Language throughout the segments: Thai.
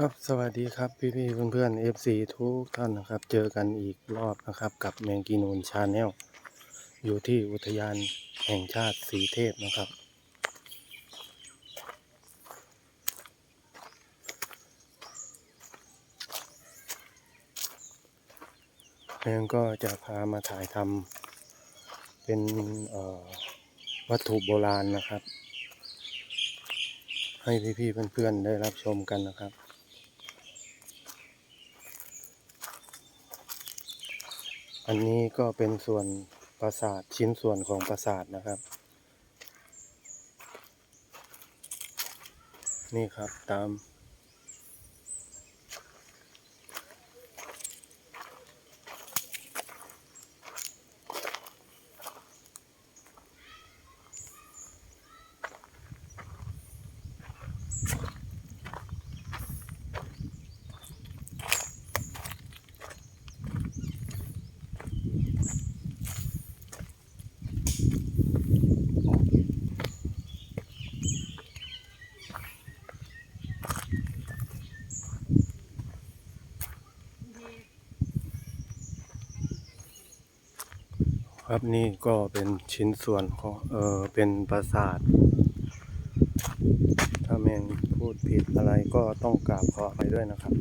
ครับสวัสดีครับพี่พี่เพื่อนเพื่อนเอฟซีทุกท่านนะครับ เจอกันอีกรอบนะครับ กับแมงกีนูนชาแนลอยู่ที่อุทยานแห่งชาติสีเทพนะครับ แมงก็จะพามาถ่ายทำเป็นวัตถุโบราณนะครับ ให้พี่ๆเพื่อนๆได้รับชมกันนะครับ อันนี้ก็เป็นส่วนปราสาทชิ้นส่วนของปราสาทนะครับ นี่ครับตาม ครับนี่ก็เป็นชิ้นส่วนของเออเป็นปราสาท ถ้าแมงพูดผิดอะไรก็ต้องกราบขออภัยด้วยนะครับ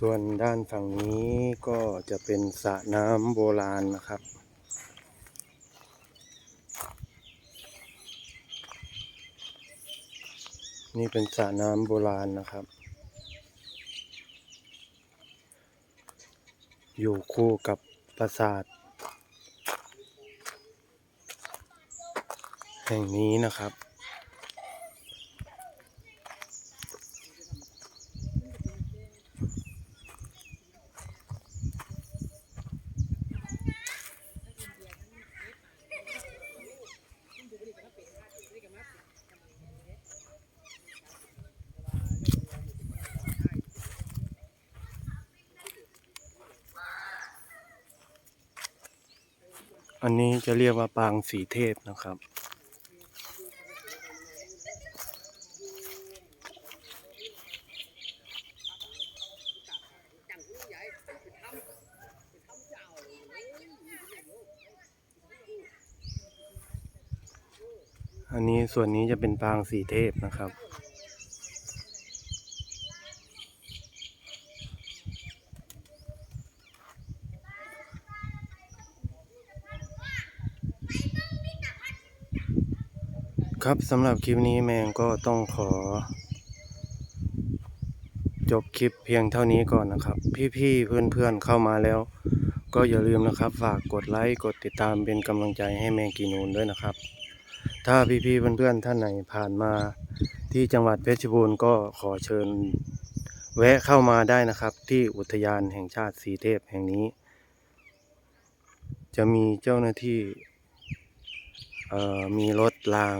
ส่วนด้านฝั่งนี้ก็จะเป็นสระน้ำโบราณนะครับนี่เป็นสระน้ำโบราณนะครับ อยู่คู่กับปราสาท แห่งนี้นะครับ อันนี้จะเรียกว่าปางสีเทพนะครับ อันนี้ส่วนนี้จะเป็นปางสีเทพนะครับ ครับสำหรับคลิปนี้แมงก็ต้องขอ จบคลิปเพียงเท่านี้ก่อนนะครับ พี่ๆเพื่อนๆเข้ามาแล้ว ก็อย่าลืมนะครับ ฝากกดไลค์กดติดตามเป็นกำลังใจให้แมงกีนูนด้วยนะครับ ถ้าพี่ๆเพื่อนๆท่านไหนผ่านมาที่จังหวัดเพชรบูรณ์ก็ขอเชิญแวะเข้ามาได้นะครับ ที่อุทยานแห่งชาติสีเทพแห่งนี้ จะมีเจ้าหน้าที่มีรถราง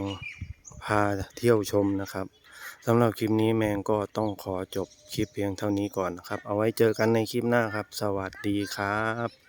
พาเที่ยวชมนะครับสำหรับคลิปนี้แมงก็ต้องขอจบคลิปเพียงเท่านี้ก่อนนะครับ เอาไว้เจอกันในคลิปหน้าครับ สวัสดีครับ